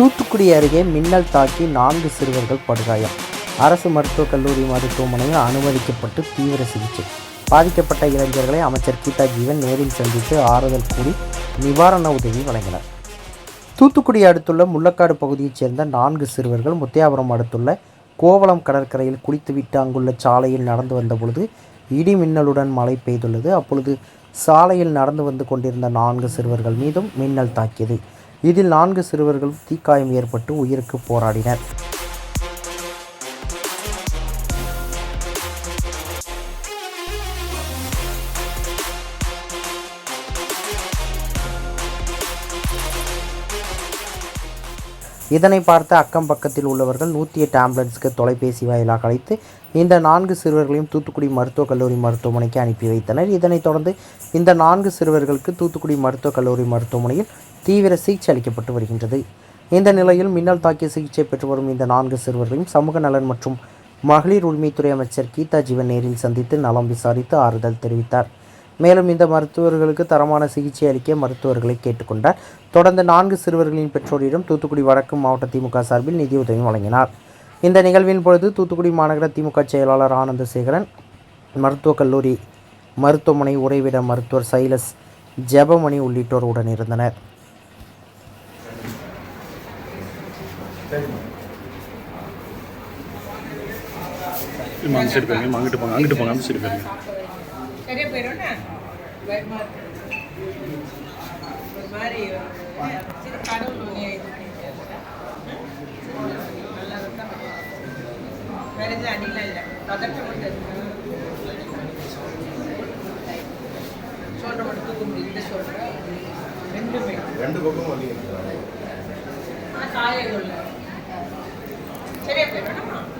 தூத்துக்குடி அருகே மின்னல் தாக்கி நான்கு சிறுவர்கள் படுகாயம். அரசு மருத்துவக் கல்லூரி மருத்துவமனையில் அனுமதிக்கப்பட்டு தீவிர சிகிச்சை. பாதிக்கப்பட்ட இளைஞர்களை அமைச்சர் கீதா ஜீவன் நேரில் சந்தித்து ஆறுதல் கூறி நிவாரண உதவி வழங்கினார். தூத்துக்குடி அடுத்துள்ள முள்ளக்காடு பகுதியைச் சேர்ந்த நான்கு சிறுவர்கள் முத்தியாபுரம் அடுத்துள்ள கோவளம் கடற்கரையில் குளித்துவிட்டு அங்குள்ள சாலையில் நடந்து வந்தபொழுது இடி மின்னலுடன் மழை பெய்துள்ளது. அப்பொழுது சாலையில் நடந்து வந்து கொண்டிருந்த நான்கு சிறுவர்கள் மீதும் மின்னல் தாக்கியது. இதில் நான்கு சிறுவர்கள் தீக்காயம் ஏற்பட்டு உயிருக்கு போராடினர். இதனை பார்த்த அக்கம் பக்கத்தில் உள்ளவர்கள் நூற்றி எட்டு ஆம்புலன்ஸுக்கு தொலைபேசி வாயிலாக அழைத்து இந்த நான்கு சிறுவர்களையும் தூத்துக்குடி மருத்துவக் கல்லூரி மருத்துவமனைக்கு அனுப்பி வைத்தனர். இதனைத் தொடர்ந்து இந்த நான்கு சிறுவர்களுக்கு தூத்துக்குடி மருத்துவக் கல்லூரி மருத்துவமனையில் தீவிர சிகிச்சை அளிக்கப்பட்டு வருகின்றது. இந்த நிலையில் மின்னல் தாக்கிய சிகிச்சை பெற்று வரும் இந்த நான்கு சிறுவர்களையும் சமூக நலன் மற்றும் மகளிர் உரிமைத்துறை அமைச்சர் கீதா ஜீவன் நேரில் சந்தித்து நலம் விசாரித்து ஆறுதல் தெரிவித்தார். மேலும் இந்த மருத்துவர்களுக்கு தரமான சிகிச்சை அளிக்க மருத்துவர்களை கேட்டுக்கொண்டார். தொடர்ந்து நான்கு சிறுவர்களின் பெற்றோரிடம் தூத்துக்குடி வடக்கு மாவட்ட திமுக சார்பில் நிதியுதவி வழங்கினார். இந்த நிகழ்வின் பொழுது தூத்துக்குடி மாநகர திமுக செயலாளர் ஆனந்தசேகரன் மருத்துவக் கல்லூரி மருத்துவமனை உறைவிட மருத்துவர் சைலஸ் ஜெபமணி உள்ளிட்டோர் உடன் இருந்தனர். அங்கிட்டு போங்க அங்கிட்டு போங்க அந்த சரியா போயிடும்னா ஒரு மாதிரி சரி கடவுள்? சரி, நல்லா இருந்தா வேற எதுவும் இல்லை பதட்டம் மட்டும் இருக்கு மட்டும் தூக்க சொல்ற ரெண்டுமே. ரெண்டு பக்கம் வலி இல்லை சரியா போயிடும்?